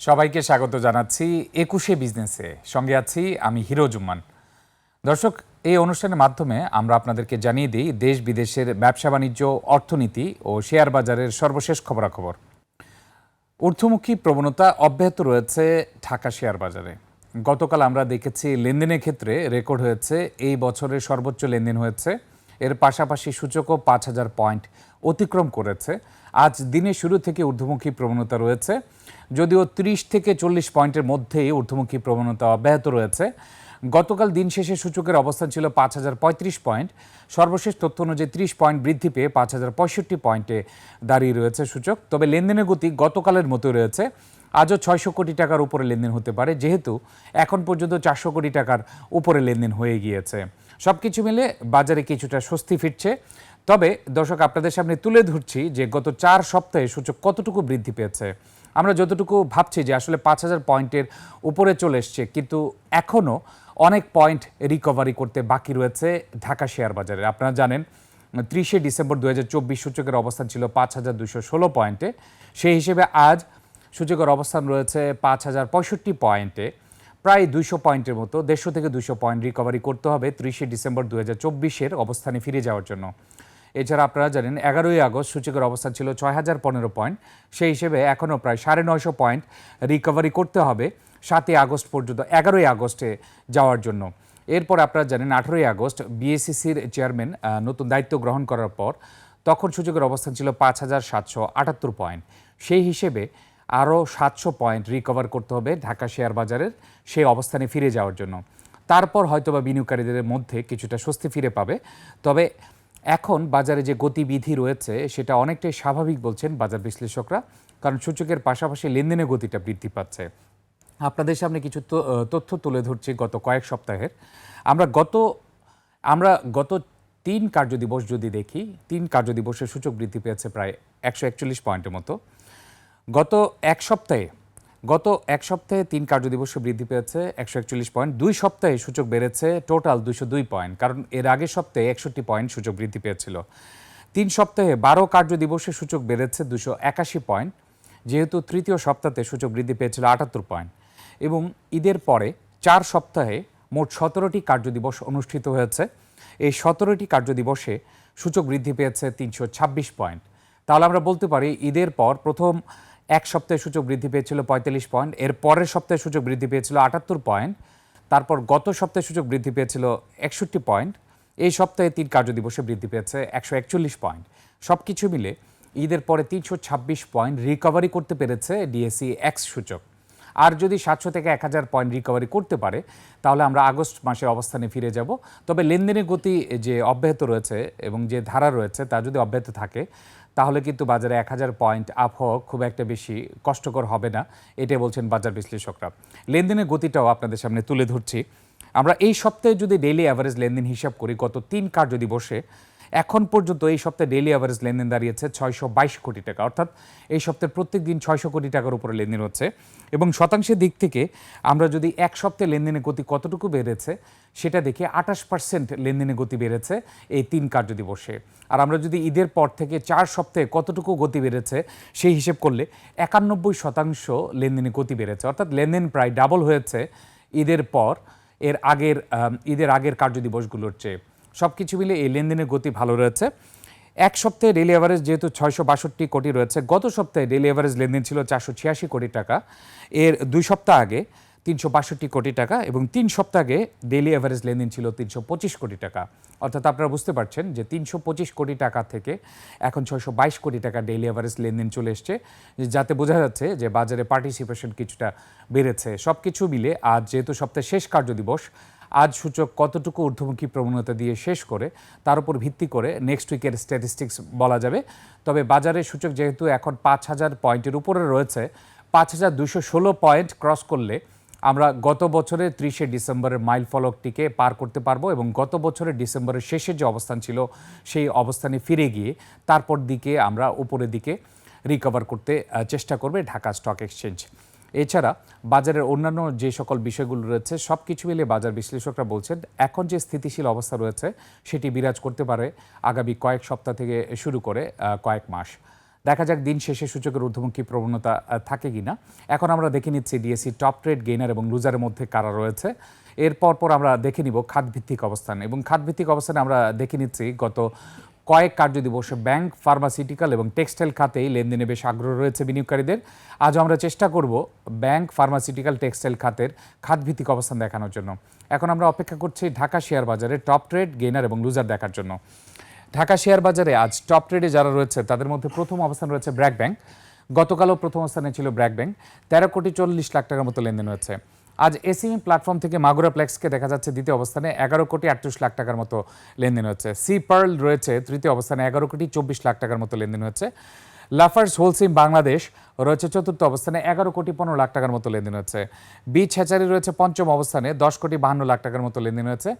সবাইকে স্বাগত জানাচ্ছি একুশে বিজনেসে। সঙ্গে আছি আমি হিরো জুম্মান। দর্শক, এই অনুষ্ঠানের মাধ্যমে আমরা আপনাদেরকে জানিয়ে দিই দেশ বিদেশের ব্যবসা বাণিজ্য, অর্থনীতি ও শেয়ার বাজারের সর্বশেষ খবরাখবর। ঊর্ধ্বমুখী প্রবণতা অব্যাহত রয়েছে ঢাকা শেয়ার বাজারে। গতকাল আমরা দেখেছি লেনদেনের ক্ষেত্রে রেকর্ড হয়েছে, এই বছরের সর্বোচ্চ লেনদেন হয়েছে এর পাশাপাশি সূচকও পাঁচ হাজার পয়েন্ট অতিক্রম করেছে। আজ দিনের শুরু থেকে ঊর্ধ্বমুখী প্রবণতা রয়েছে, যদিও ত্রিশ থেকে চল্লিশ পয়েন্টের মধ্যেই ঊর্ধ্বমুখী প্রবণতা অব্যাহত রয়েছে। গতকাল দিন শেষে সূচকের অবস্থান ছিল পাঁচ হাজার পঁয়ত্রিশ পয়েন্ট। সর্বশেষ তথ্য অনুযায়ী ত্রিশ পয়েন্ট বৃদ্ধি পেয়ে পাঁচ হাজার পঁয়ষট্টি পয়েন্টে দাঁড়িয়ে রয়েছে সূচক। তবে লেনদেনের গতি গতকালের মতো রয়েছে। আজও ছয়শো কোটি টাকার উপরে লেনদেন হতে পারে, যেহেতু এখন পর্যন্ত চারশো কোটি টাকার উপরে লেনদেন হয়ে গিয়েছে। সব কিছু মিলে বাজারে কিছুটা স্বস্তি ফিরছে। তবে দর্শক, আপনাদের সামনে তুলে ধরছি যে গত চার সপ্তাহে সূচক কতটুকু বৃদ্ধি পেয়েছে। আমরা যতটুকু ভাবছি যে আসলে পাঁচ হাজার পয়েন্টের উপরে চলে এসছে, কিন্তু এখনও অনেক পয়েন্ট রিকভারি করতে বাকি রয়েছে ঢাকা শেয়ার বাজারে। আপনারা জানেন, ত্রিশে ডিসেম্বর দু হাজার চব্বিশ সূচকের অবস্থান ছিল পাঁচ হাজার দুশো ষোলো পয়েন্টে। সেই হিসেবে আজ সূচকের অবস্থান রয়েছে পাঁচ হাজার পঁয়ষট্টি পয়েন্টে। প্রায় দুইশো পয়েন্টের মতো, দেড়শো থেকে দুশো পয়েন্ট রিকভারি করতে হবে ত্রিশে ডিসেম্বর দু হাজার অবস্থানে ফিরে যাওয়ার জন্য। এছাড়া আপনারা জানেন, এগারোই আগস্ট সূচকের অবস্থান ছিল ছয় হাজার পনেরো পয়েন্ট। সেই হিসেবে এখনও প্রায় সাড়ে নয়শো পয়েন্ট রিকভারি করতে হবে সাতই আগস্ট পর্যন্ত, এগারোই আগস্টে যাওয়ার জন্য। এরপর আপনারা জানেন, আঠেরোই আগস্ট বিএসসিসির চেয়ারম্যান নতুন দায়িত্ব গ্রহণ করার পর, তখন সূচকের অবস্থান ছিল পাঁচ হাজার সাতশো আটাত্তর পয়েন্ট। সেই হিসেবে আরও সাতশো পয়েন্ট রিকভার করতে হবে ঢাকা শেয়ার বাজারের সেই অবস্থানে ফিরে যাওয়ার জন্য। তারপর হয়তোবা বিনিয়োগকারীদের মধ্যে কিছুটা স্বস্তি ফিরে পাবে। তবে এখন বাজারে যে গতিবিধি রয়েছে, সেটা অনেকটাই স্বাভাবিক বলছেন বাজার বিশ্লেষকরা, কারণ সূচকের পাশাপাশি লেনদেনের গতিটা বৃদ্ধি পাচ্ছে। আপনাদের সামনে কিছু তথ্য তুলে ধরছি গত কয়েক সপ্তাহের। আমরা গত আমরা গত তিন কার্যদিবস যদি দেখি, তিন কার্যদিবসে সূচক বৃদ্ধি পেয়েছে প্রায় একশো একচল্লিশ পয়েন্টের মতো। গত এক সপ্তাহে, গত এক সপ্তাহে তিন কার্যদিবসে বৃদ্ধি পেয়েছে একশো একচল্লিশ পয়েন্ট। দুই সপ্তাহে সূচক বেড়েছে টোটাল দুশো দুই পয়েন্ট, কারণ এর আগের সপ্তাহে একষট্টি পয়েন্ট সূচক বৃদ্ধি পেয়েছিল। তিন সপ্তাহে বারো কার্যদিবসে সূচক বেড়েছে দুশো একাশি পয়েন্ট, যেহেতু তৃতীয় সপ্তাহে সূচক বৃদ্ধি পেয়েছিল আটাত্তর পয়েন্ট। এবং ঈদের পরে চার সপ্তাহে মোট সতেরোটি কার্যদিবস অনুষ্ঠিত হয়েছে। এই সতেরোটি কার্যদিবসে সূচক বৃদ্ধি পেয়েছে তিনশো ছাব্বিশ পয়েন্ট। তাহলে আমরা বলতে পারি ঈদের পর প্রথম এক সপ্তাহে সূচক বৃদ্ধি পেয়েছিল পঁয়তাল্লিশ পয়েন্ট, এর পরের সপ্তাহে সূচক বৃদ্ধি পেয়েছিল আটাত্তর পয়েন্ট, তারপর গত সপ্তাহে সূচক বৃদ্ধি পেয়েছিল একষট্টি পয়েন্ট, এই সপ্তাহে তিন কার্যদিবসে বৃদ্ধি পেয়েছে একশো একচল্লিশ পয়েন্ট। সব কিছু মিলে ঈদের পরে তিনশো ছাব্বিশ পয়েন্ট রিকভারি করতে পেরেছে ডিএসসি এক্স সূচক। আর যদি সাতশো থেকে এক হাজার পয়েন্ট রিকভারি করতে পারে, তাহলে আমরা আগস্ট মাসের অবস্থানে ফিরে যাব। তবে লেনদেনের গতি যে অব্যাহত রয়েছে এবং যে ধারা রয়েছে তা যদি অব্যাহত থাকে তাহলে কিন্তু বাজারে এক হাজার পয়েন্ট আপ হওয়া খুব একটা বেশি কষ্টকর হবে না। এটাই বলছেন বাজার বিশ্লেষকরা। লেনদেনের গতিটাও আপনাদের সামনে তুলে ধরছি। আমরা এই সপ্তাহে যদি ডেইলি অ্যাভারেজ লেনদেন হিসাব করি, গত তিন কার্যদিবসে এখন পর্যন্ত এই সপ্তাহে ডেইলি অ্যাভারেজ লেনদেন দাঁড়িয়েছে ছয়শো বাইশ কোটি টাকা। অর্থাৎ এই সপ্তাহের প্রত্যেক দিন ছয়শো কোটি টাকার উপরে লেনদেন হচ্ছে। এবং শতাংশের দিক থেকে আমরা যদি এক সপ্তাহে লেনদেনের গতি কতটুকু বেড়েছে, সেটা দেখে আঠাশ পার্সেন্ট লেনদেনের গতি বেড়েছে এই তিন কার্যদিবসে। আর আমরা যদি ঈদের পর থেকে চার সপ্তাহে কতটুকু গতি বেড়েছে, সেই হিসেব করলে একানব্বই শতাংশ লেনদেনের গতি বেড়েছে। অর্থাৎ লেনদেন প্রায় ডাবল হয়েছে ঈদের পর, এর আগের ঈদের আগের কার্যদিবসগুলোর চেয়ে। সব কিছু মিলে এই লেনদেনের গতি ভালো রয়েছে। এক সপ্তাহে ডেলি অ্যাভারেজ যেহেতু ছয়শো বাষট্টি কোটি রয়েছে, গত সপ্তাহে ডেলি অ্যাভারেজ লেনদেন ছিল চারশো ছিয়াশি কোটি টাকা। এর দুই সপ্তাহ আগে তিনশো বাষট্টি কোটি টাকা এবং তিন সপ্তাহ আগে ডেলি অ্যাভারেজ লেনদেন ছিল তিনশো পঁচিশ কোটি টাকা। অর্থাৎ আপনারা বুঝতে পারছেন যে তিনশো পঁচিশ কোটি টাকা থেকে এখন ছয়শো বাইশ কোটি টাকা ডেইলি অ্যাভারেজ লেনদেন চলে এসছে, যাতে বোঝা যাচ্ছে যে বাজারে পার্টিসিপেশন কিছুটা বেড়েছে। সব কিছু মিলে আজ যেহেতু সপ্তাহের শেষ কার্যদিবস আজ সূচক কতটুকু ঊর্ধ্বমুখী প্রবণতা দিয়ে শেষ করে, তার উপর ভিত্তি করে নেক্সট উইকের স্ট্যাটিস্টিক্স বলা যাবে। তবে বাজারে সূচক যেহেতু এখন পাঁচ হাজার পয়েন্টের উপরে রয়েছে, পাঁচ হাজার দুশো ষোলো পয়েন্ট ক্রস করলে আমরা গত বছরের ত্রিশে ডিসেম্বরের মাইল ফলকটিকে পার করতে পারব এবং গত বছরের ডিসেম্বরের শেষে যে অবস্থান ছিল, সেই অবস্থানে ফিরে গিয়ে তারপর দিকে আমরা উপরের দিকে রিকভার করতে চেষ্টা করবে ঢাকা স্টক এক্সচেঞ্জ এছাড়া বাজারের অন্যান্য যে সকল বিষয়গুলো রয়েছে সব কিছু মিলে বাজার বিশ্লেষকরা বলছেন, এখন যে স্থিতিশীল অবস্থা রয়েছে, সেটি বিরাজ করতে পারে আগামী কয়েক সপ্তাহ থেকে শুরু করে কয়েক মাস। দেখা যাক দিন শেষে সূচকের ঊর্ধ্বমুখী প্রবণতা থাকে কিনা। এখন আমরা দেখে নিচ্ছি ডিএসসি টপ ট্রেড গেইনার এবং লুজারের মধ্যে কারা রয়েছে। এরপর পর আমরা দেখে নিব খাতভিত্তিক অবস্থান এবং খাতভিত্তিক অবস্থানে আমরা দেখে নিচ্ছি গত কয়েক কার্যদিবসে ব্যাংক, ফার্মাসিউটিক্যাল এবং টেক্সটাইল খাতেই লেনদেনে বেশ আগ্রহ রয়েছে বিনিয়োগকারীদের। আজ আমরা চেষ্টা করব ব্যাংক, ফার্মাসিউটিক্যাল, টেক্সটাইল খাতের খাতভিত্তিক অবস্থান দেখানোর জন্য। এখন আমরা অপেক্ষা করছি ঢাকা শেয়ার বাজারে টপ ট্রেড, গেইনার এবং লুজার দেখার জন্য। ঢাকা শেয়ার বাজারে আজ টপ ট্রেডে যারা রয়েছে, তাদের মধ্যে প্রথম অবস্থান রয়েছে ব্র্যাক ব্যাংক। গতকালও প্রথম স্থানে ছিল ব্র্যাক ব্যাংক। তেরো কোটি চল্লিশ লাখ টাকার মতো লেনদেন হয়েছে। আজ এসিএম প্ল্যাটফর্ম থেকে মাগুরা প্লেক্সকে দেখা যাচ্ছে দ্বিতীয় অবস্থানে এগারো কোটি আটত্রিশ লাখ টাকার মতো লেনদেন হচ্ছে। সি পার্ল রয়েছে, তৃতীয় অবস্থানে এগারো কোটি চব্বিশ লাখ টাকার মতো লেনদেন হচ্ছে। লাফার্স হোলসিম বাংলাদেশ রয়েছে, চতুর্থ অবস্থানে এগারো কোটি পনেরো লাখ টাকার মতো লেনদেন হচ্ছে। বিচ হ্যাচারি রয়েছে, পঞ্চম অবস্থানে দশ কোটি বাহান্ন লাখ টাকার মতো লেনদেন হয়েছে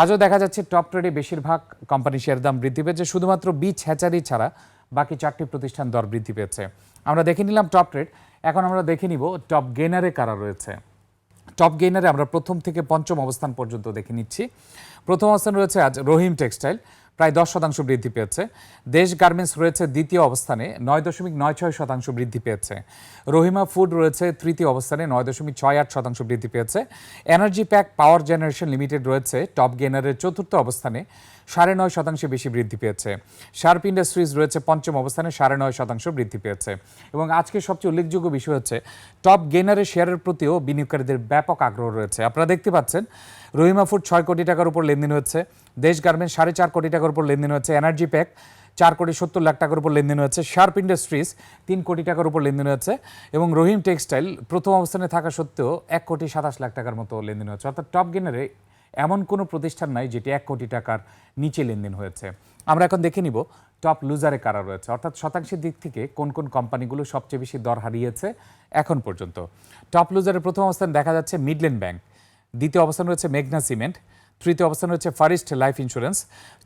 আজও দেখা যাচ্ছে টপ ট্রেডে বেশিরভাগ কোম্পানি শেয়ার দাম বৃদ্ধি পেয়েছে, শুধুমাত্র বিচ হ্যাচারি ছাড়া বাকি চারটি প্রতিষ্ঠান দর বৃদ্ধি পেয়েছে। আমরা দেখে নিলাম টপ ট্রেড, এখন আমরা দেখে নিব টপ গেনারে কারা রয়েছে। টপ গেইনারে আমরা প্রথম থেকে পঞ্চম অবস্থান পর্যন্ত দেখে নিচ্ছি। প্রথম অবস্থান রয়েছে আজ রহিম টেক্সটাইল, প্রায় দশ শতাংশ বৃদ্ধি পেয়েছে। দেশ গার্মেন্টস রয়েছে দ্বিতীয় অবস্থানে, নয় দশমিক নয় ছয় শতাংশ বৃদ্ধি পেয়েছে। রহিমা ফুড রয়েছে তৃতীয় অবস্থানে, নয় দশমিক ছয় আট শতাংশ বৃদ্ধি পেয়েছে। Energy pack power generation limited রয়েছে টপ গেইনারের চতুর্থ অবস্থানে। সাড়ে নয় শতাংশে বেশি বৃদ্ধি পেয়েছে। শার্প ইন্ডাস্ট্রিজ রয়েছে পঞ্চম অবস্থানে, সাড়ে নয় শতাংশ বৃদ্ধি পেয়েছে। এবং আজকে সবচেয়ে উল্লেখযোগ্য বিষয় হচ্ছে টপ গেনারের শেয়ারের প্রতিও বিনিয়োগকারীদের ব্যাপক আগ্রহ রয়েছে। আপনারা দেখতে পাচ্ছেন, রহিমা ফুড ছয় কোটি টাকার উপর লেনদেন হচ্ছে, দেশ গার্মেন্টস সাড়ে চার কোটি টাকার উপর লেনদেন হচ্ছে এনার্জি প্যাক চার কোটি সত্তর লাখ টাকার উপর লেনদেন হচ্ছে শার্প ইন্ডাস্ট্রিজ তিন কোটি টাকার উপর লেনদেন হচ্ছে এবং রহিম টেক্সটাইল প্রথম অবস্থানে থাকা সত্ত্বেও এক কোটি সাতাশ লাখ টাকার মতো লেনদেন হচ্ছে। অর্থাৎ টপ গেনারে এমন কোনো প্রতিষ্ঠান নাই যেটি এক কোটি টাকার নিচে লেনদেন হয়েছে। আমরা এখন দেখে নিব টপ লুজারে কারা রয়েছে। অর্থাৎ শতাংশের দিক থেকে কোন কোন কোম্পানিগুলো সবচেয়ে বেশি দর হারিয়েছে এখন পর্যন্ত। টপ লুজারের প্রথম অবস্থান দেখা যাচ্ছে মিডল্যান্ড ব্যাংক। দ্বিতীয় অবস্থান রয়েছে মেঘনা সিমেন্ট। তৃতীয় অবস্থান রয়েছে ফারিস্ট লাইফ ইন্স্যুরেন্স।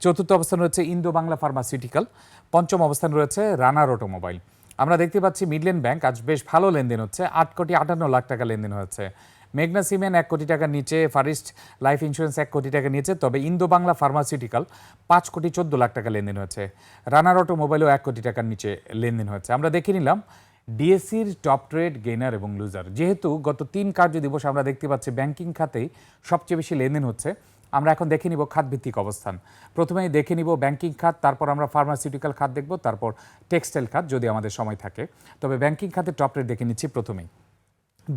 চতুর্থ অবস্থান রয়েছে ইন্দো বাংলা ফার্মাসিউটিক্যাল। পঞ্চম অবস্থান রয়েছে রানার অটোমোবাইল। আমরা দেখতে পাচ্ছি মিডল্যান্ড ব্যাংক আজ বেশ ভালো লেনদেন হচ্ছে। আট কোটি আটান্ন লাখ টাকা লেনদেন হয়েছে। মেঘনা সিমেন্ট এক কোটি টাকার নিচে, ফারিস্ট লাইফ ইন্স্যুরেন্স এক কোটি টাকার নিচে, তবে ইন্দো বাংলা ফার্মাসিউটিক্যাল পাঁচ কোটি চোদ্দ লাখ টাকা লেনদেন হয়েছে। রানার অটো অটোমোবাইলও এক কোটি টাকার নিচে লেনদেন হয়েছে। আমরা দেখে নিলাম, ডিএসসির টপ ট্রেড গেইনার এবং লুজার। যেহেতু গত তিন কার্য দিবস আমরা দেখতে পাচ্ছি, ব্যাংকিং খাতেই সবচেয়ে বেশি লেনদেন হচ্ছে। আমরা এখন দেখে নিব খাতভিত্তিক অবস্থান। প্রথমেই দেখে নিব ব্যাংকিং খাত, তারপর আমরা ফার্মাসিউটিক্যাল খাত দেখব, তারপর টেক্সটাইল খাত যদি আমাদের সময় থাকে। তবে ব্যাংকিং খাতে টপ রেট দেখে নিচ্ছি প্রথমেই।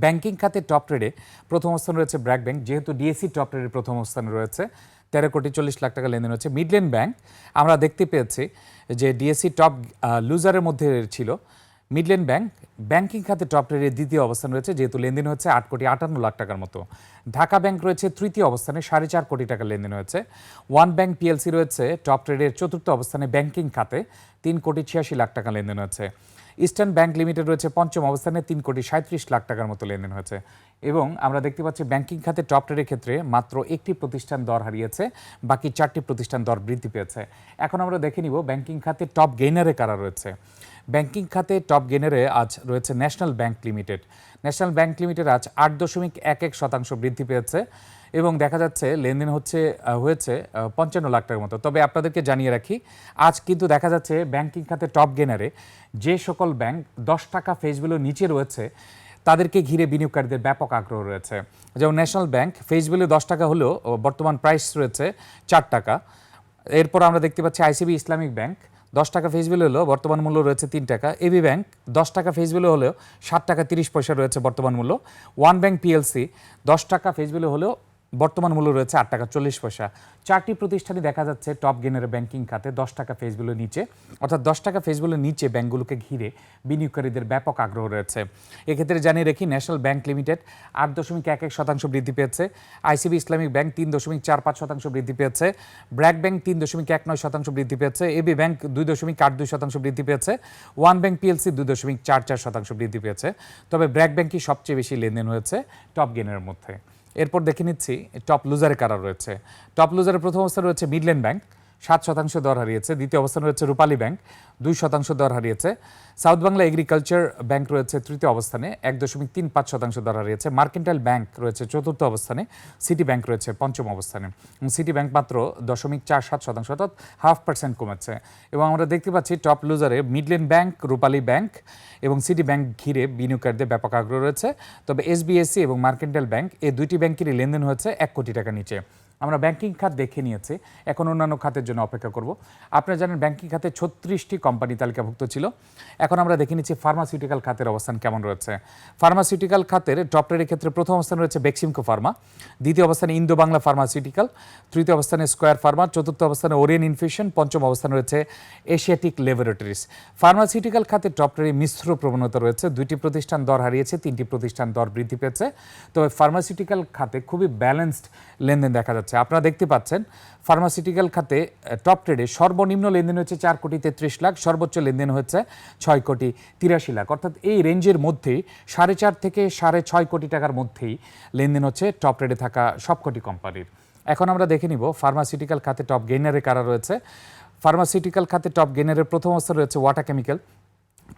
ব্যাংকিং খাতে টপ ট্রেডে প্রথম অবস্থান রয়েছে ব্র্যাক ব্যাংক, যেহেতু ডিএসসি টপ ট্রেডে প্রথম অবস্থানে রয়েছে। তেরো কোটি চল্লিশ লাখ টাকা লেনদেন হচ্ছে। মিডল্যান্ড ব্যাংক, আমরা দেখতে পেয়েছি যে ডিএসসি টপ লুজারের মধ্যে ছিল। মিডল্যান্ড ব্যাংক, ব্যাংকিং খাতে টপ ট্রেডের দ্বিতীয় অবস্থান রয়েছে, যেহেতু লেনদেন হচ্ছে আট কোটি আটান্ন লাখ টাকার মতো। ঢাকা ব্যাংক রয়েছে তৃতীয় অবস্থানে, সাড়ে চার কোটি টাকা লেনদেন হয়েছে। ওয়ান ব্যাংক পিএলসি রয়েছে, টপ ট্রেডের চতুর্থ অবস্থানে ব্যাংকিং খাতে তিন কোটি ছিয়াশি লাখ টাকা লেনদেন হয়েছে। ইস্টার্ন ব্যাংক লিমিটেড রয়েছে পঞ্চম অবস্থানে, তিন কোটি সাঁত্রিশ লাখ টাকার মতো লেনদেন হয়েছে। এবং আমরা দেখতে পাচ্ছি ব্যাংকিং খাতে টপ ট্রেডের ক্ষেত্রে মাত্র একটি প্রতিষ্ঠান দর হারিয়েছে, বাকি চারটি প্রতিষ্ঠান দর বৃদ্ধি পেয়েছে। এখন আমরা দেখে নিব ব্যাংকিং খাতে টপ গেইনারে কারা রয়েছে। ব্যাংকিং খাতে টপ গেনারে আজ রয়েছে national bank limited. National bank limited আজ আট দশমিক এক এক শতাংশ বৃদ্ধি পেয়েছে এবং দেখা যাচ্ছে লেনদেন হচ্ছে হয়েছে পঞ্চান্ন লাখ টাকার মতো। তবে আপনাদেরকে জানিয়ে রাখি, আজ কিন্তু দেখা যাচ্ছে ব্যাংকিং খাতে টপ গেনারে যে সকল ব্যাংক দশ টাকা ফেস নিচে রয়েছে, তাদেরকে ঘিরে বিনিয়োগকারীদের ব্যাপক আগ্রহ রয়েছে। যেমন ন্যাশনাল ব্যাংক ফেস দশ টাকা হলেও বর্তমান প্রাইস রয়েছে চার টাকা। এরপর আমরা দেখতে পাচ্ছি আইসিবি ইসলামিক ব্যাংক দশ টাকা ফেস ভ্যালু হলেও বর্তমান মূল্য রয়েছে তিন টাকা। এবি ব্যাংক দশ টাকা ফেস ভ্যালু হলেও সাত টাকা তিরিশ পয়সা রয়েছে বর্তমান মূল্য। ওয়ান ব্যাংক পিএলসি দশ টাকা ফেস ভ্যালু হলেও বর্তমান মূল্য রয়েছে আট টাকা চল্লিশ পয়সা। চারটি প্রতিষ্ঠানে দেখা যাচ্ছে টপ গেনের ব্যাংকিং খাতে দশ টাকা ফেস ভ্যালুর নিচে। অর্থাৎ দশ টাকা ফেস ভ্যালুর নিচে ব্যাংকগুলোকে ঘিরে বিনিয়োগকারীদের ব্যাপক আগ্রহ রয়েছে। এক্ষেত্রে জানিয়ে রাখি ন্যাশনাল ব্যাংক লিমিটেড আট দশমিক এক এক শতাংশ বৃদ্ধি পেয়েছে। আইসিবি ইসলামিক ব্যাংক তিন দশমিক চার পাঁচ শতাংশ বৃদ্ধি পেয়েছে। ব্র্যাক ব্যাংক তিন দশমিক এক নয় শতাংশ বৃদ্ধি পেয়েছে। এবি ব্যাংক দুই দশমিক আট দুই শতাংশ বৃদ্ধি পেয়েছে। ওয়ান ব্যাংক পিএলসি দুই দশমিক চার চার শতাংশ বৃদ্ধি পেয়েছে। তবে ব্র্যাক ব্যাংকই সবচেয়ে বেশি লেনদেন হয়েছে টপ গেনের মধ্যে। এরপর দেখে নিচ্ছি টপ লুজারে কারা রয়েছে। টপ লুজারের প্রথম অবস্থায় রয়েছে মিডল্যান্ড ব্যাংক সাত শতাংশ দর হারিয়েছে। দ্বিতীয় অবস্থানে রয়েছে রূপালী ব্যাংক দুই শতাংশ দর হারিয়েছে। সাউথ বাংলা এগ্রিকালচার ব্যাংক রয়েছে তৃতীয় অবস্থানে, এক দশমিক তিন পাঁচ শতাংশ দ্বারা রয়েছে। মার্কেন্টাইল ব্যাংক রয়েছে চতুর্থ অবস্থানে, সিটি ব্যাংক রয়েছে পঞ্চম অবস্থানে। সিটি ব্যাংক মাত্র দশমিক চার সাত শতাংশ, অর্থাৎ হাফ পার্সেন্ট কমেছে। এবং আমরা দেখতে পাচ্ছি টপ লুজারে মিডল্যান্ড ব্যাংক, রূপালী ব্যাংক এবং সিটি ব্যাংক ঘিরে বিনিয়োগকারীদের ব্যাপক আগ্রহ রয়েছে। তবে এসবিএসসি এবং মার্কেন্টাইল ব্যাংক এই দুইটি ব্যাংকেরই লেনদেন হয়েছে এক কোটি টাকা নিচে। আমরা ব্যাংকিং খাত দেখে নিয়েছি, এখন অন্যান্য খাতের জন্য অপেক্ষা করব। আপনারা জানেন ব্যাংকিং খাতে ছত্রিশটি কোম্পানি তালিকাভুক্ত ছিল। এখন আমরা দেখে নিচ্ছি ফার্মাসিউটিক্যাল খাতের অবস্থান কেমন রয়েছে। ফার্মাসিউটিক্যাল খাতের টপ ক্ষেত্রে প্রথম অবস্থানে রয়েছে বেক্সিমকো ফার্মা দ্বিতীয় অবস্থানে ইন্দো বাংলা ফার্মাসিউটিক্যাল তৃতীয় অবস্থানে স্কোয়ার ফার্মা চতুর্থ অবস্থানে ওরিয়েন ইনফিউশন পঞ্চম অবস্থানে রয়েছে এশিয়াটিক ল্যাবরেটরিজ ফার্মাসিউটিক্যাল খাতে টপ মিশ্র প্রবণতা রয়েছে, দুইটি প্রতিষ্ঠান দর হারিয়েছে, তিনটি প্রতিষ্ঠান দর বৃদ্ধি পেয়েছে। তবে ফার্মাসিউটিক্যাল খাতে খুবই ব্যালেন্সড লেনদেন দেখা যাচ্ছে। আপনারা দেখতে পাচ্ছেন ফার্মাসিউটিক্যাল খাতে টপ ট্রেডে সর্বনিম্ন লেনদেন হচ্ছে চার কোটি তেত্রিশ লাখ, সর্বোচ্চ লেনদেন হচ্ছে ছয় কোটি তিরাশি লাখ। অর্থাৎ এই রেঞ্জের মধ্যে সাড়ে চার থেকে সাড়ে ছয় কোটি টাকার মধ্যেই লেনদেন হচ্ছে টপ ট্রেডে থাকা সবকটি কোম্পানির। এখন আমরা দেখে নিব ফার্মাসিউটিক্যাল খাতে টপ গেইনারে কারা রয়েছে। ফার্মাসিউটিক্যাল খাতে টপ গেইনারের প্রথম অবস্থায় রয়েছে ওয়াটার কেমিক্যাল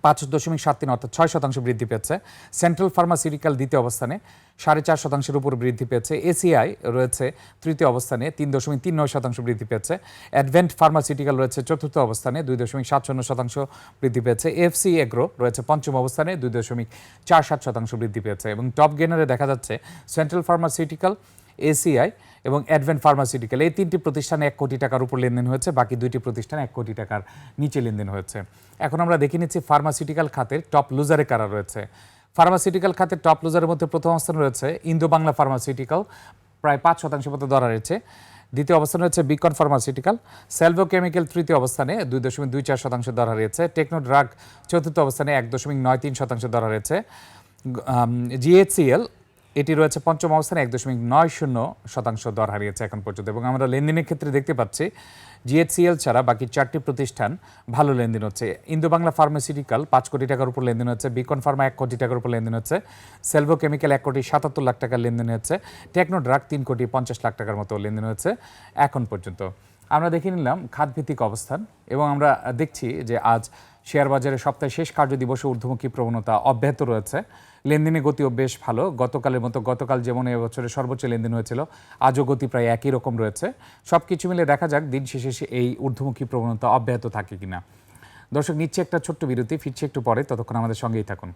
পাঁচ দশমিক সাত তিন অর্থাৎ ছয় শতাংশ বৃদ্ধি পেয়েছে। সেন্ট্রাল ফার্মাসিউটিক্যাল দ্বিতীয় অবস্থানে সাড়ে চার শতাংশের উপর বৃদ্ধি পেয়েছে। এসিআই রয়েছে তৃতীয় অবস্থানে তিন দশমিক তিন নয় শতাংশ বৃদ্ধি পেয়েছে। অ্যাডভেন্ট ফার্মাসিউটিক্যাল রয়েছে চতুর্থ অবস্থানে দুই দশমিক সাত শূন্য শতাংশ বৃদ্ধি পেয়েছে। এফসি এগ্রো রয়েছে পঞ্চম অবস্থানে দুই দশমিক চার সাত শতাংশ বৃদ্ধি পেয়েছে। এবং টপ গেনারে দেখা যাচ্ছে সেন্ট্রাল ফার্মাসিউটিক্যাল এসিআই এবং অ্যাডভেন্ট ফার্মাসিউটিক্যাল এই তিনটি প্রতিষ্ঠানে এক কোটি টাকার উপর লেনদেন হয়েছে, বাকি দুইটি প্রতিষ্ঠানে এক কোটি টাকার নিচে লেনদেন হয়েছে। এখন আমরা দেখে নিচ্ছি ফার্মাসিউটিক্যাল খাতের টপ লুজারে কারা রয়েছে। ফার্মাসিউটিক্যাল খাতের টপ লুজারের মধ্যে প্রথম অবস্থান রয়েছে ইন্দো বাংলা ফার্মাসিউটিক্যাল প্রায় পাঁচ শতাংশ মতো দর রয়েছে দ্বিতীয় অবস্থানে রয়েছে বিকন ফার্মাসিউটিক্যাল সেলভো কেমিক্যাল তৃতীয় অবস্থানে দুই দশমিক দুই চার শতাংশ দর রয়েছে টেকনো ড্রাগ চতুর্থ অবস্থানে এক দশমিক নয় তিন শতাংশ দর রয়েছে জিএইচসিএল এটি রয়েছে পঞ্চম অবস্থানে এক দশমিক নয় শূন্য শতাংশ দর হারিয়েছে এখন পর্যন্ত এবং আমরা লেনদেনের ক্ষেত্রে দেখতে পাচ্ছি জিএইচসিএল ছাড়া বাকি চারটি প্রতিষ্ঠান ভালো লেনদেন হচ্ছে। ইন্দো বাংলা ফার্মাসিউটিক্যাল পাঁচ কোটি টাকার উপর লেনদেন হচ্ছে, বিকন ফার্মা এক কোটি টাকার উপর লেনদেন হচ্ছে, সেলভো কেমিক্যাল এক কোটি সাতাত্তর লাখ টাকার লেনদেন হচ্ছে টেকনো ড্রাগ তিন কোটি পঞ্চাশ লাখ টাকার মতো লেনদেন হচ্ছে এখন পর্যন্ত। আমরা দেখে নিলাম খাতভিত্তিক অবস্থান এবং আমরা দেখছি যে আজ শেয়ার বাজারে সপ্তাহে শেষ কার্যদিবসে ঊর্ধ্বমুখী প্রবণতা অব্যাহত রয়েছে। লেনদেনের গতিও বেশ ভালো। গতকালের মতো গতকাল যেমন এবছরের সর্বোচ্চ লেনদেন হয়েছিল, আজও গতি প্রায় একই রকম রয়েছে। সব কিছু মিলে দেখা যাক দিন শেষে এই ঊর্ধ্বমুখী প্রবণতা অব্যাহত থাকে কিনা। দর্শক, নিচ্ছে একটা ছোট্ট বিরতি, ফিরছে একটু পরে। ততক্ষণ আমাদের সঙ্গেই থাকুন।